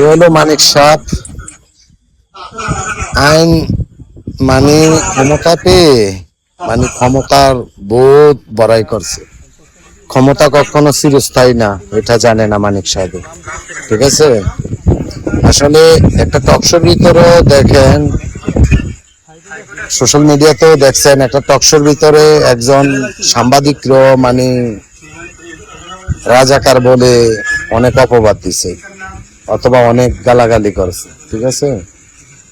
এ হলো মানিক সাপ। আইন মানে ক্ষমতা পেয়ে মানে ক্ষমতার বোধ বড়াই করছে। ক্ষমতা কখনো চিরস্থায়ী না, এটা জানে না মানিক সাহেব। ঠিক আছে? আসলে একটা টকশোর ভিতরে দেখেন, সোশ্যাল মিডিয়াতেও দেখছেন, একটা টকশোর ভিতরে একজন সাংবাদিকর মানে রাজাকার বলে অনেক অপবাদ দিছে। অথবা অনেক গালাগালি করছে, ঠিক আছে?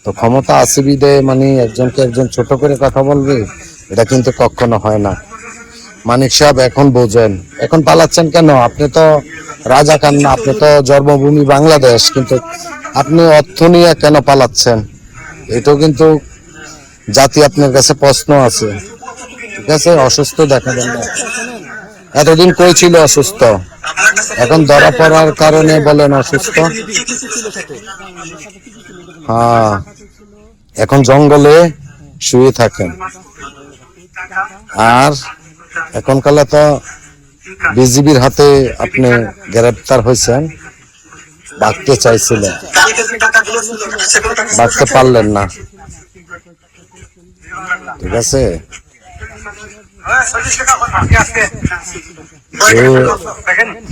তো ক্ষমতা আছে মানে একজনকে একজন ছোট করে কথা বলবে, এটা কিন্তু কখনো হয় না। মানিক সাহেব, এখন বোঝেন। এখন পালাচ্ছেন কেন? আপনি তো রাজাকার না আপনি তো জন্মভূমি বাংলাদেশ, কিন্তু আপনি অর্থ নিয়ে কেন পালাচ্ছেন? এটাও কিন্তু জাতি আপনার কাছে প্রশ্ন আছে, ঠিক আছে? অসুস্থ দেখাবেন না এতদিন কই ছিল অসুস্থ? এখন ধরা পড়ার কারণে বলেন অসুস্থ। হ্যাঁ এখন জঙ্গলে শুয়ে থাকেন। আর এখন কালে তো বিজিবির হাতে আপনি গ্রেপ্তার হয়েছেন, বাঁচতে চাইছিলেন। বাঁচতে পারলেন না। ঠিক আছে?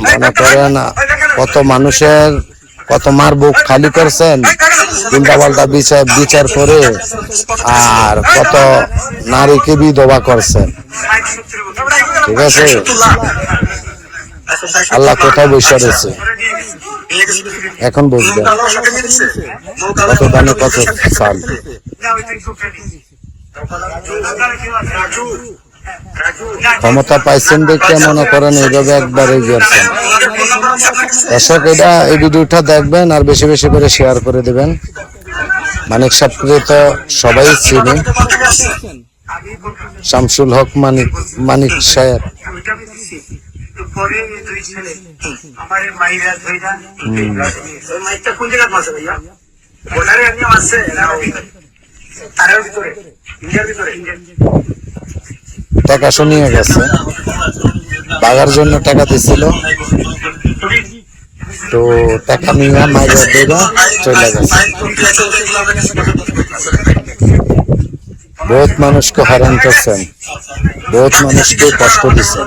মনে করেন কত মানুষের কত মার বুক খালি করছেন উল্টা পাল্টা বিচার বিচার করে আর কত নারীকে বিধবা করছেন। ঠিক আছে? আল্লাহ কোথায় বসে রয়েছে। এখন বুঝবেন কত দানে কত সাল ক্ষমতা পাইছেন দেখে মনে করেন এইভাবে একবারে গিয়েছেন দর্শক এটা এই ভিডিওটা দেখবেন আর বেশি বেশি করে শেয়ার করে দেবেন। মানিক সাপকে তো সবাই চিনি। শামসুল হক মানিক মানিক সাহেব। কোন জায়গায় টাকা শুনিয়ে গেছে। বাগার জন্য টাকা দিছিল। তো টাকা নিয়ে মাইরে দেবা, চলে গেছে। বহুত মানুষকে হয়রান করছেন। বহুত মানুষকে কষ্ট দিচ্ছেন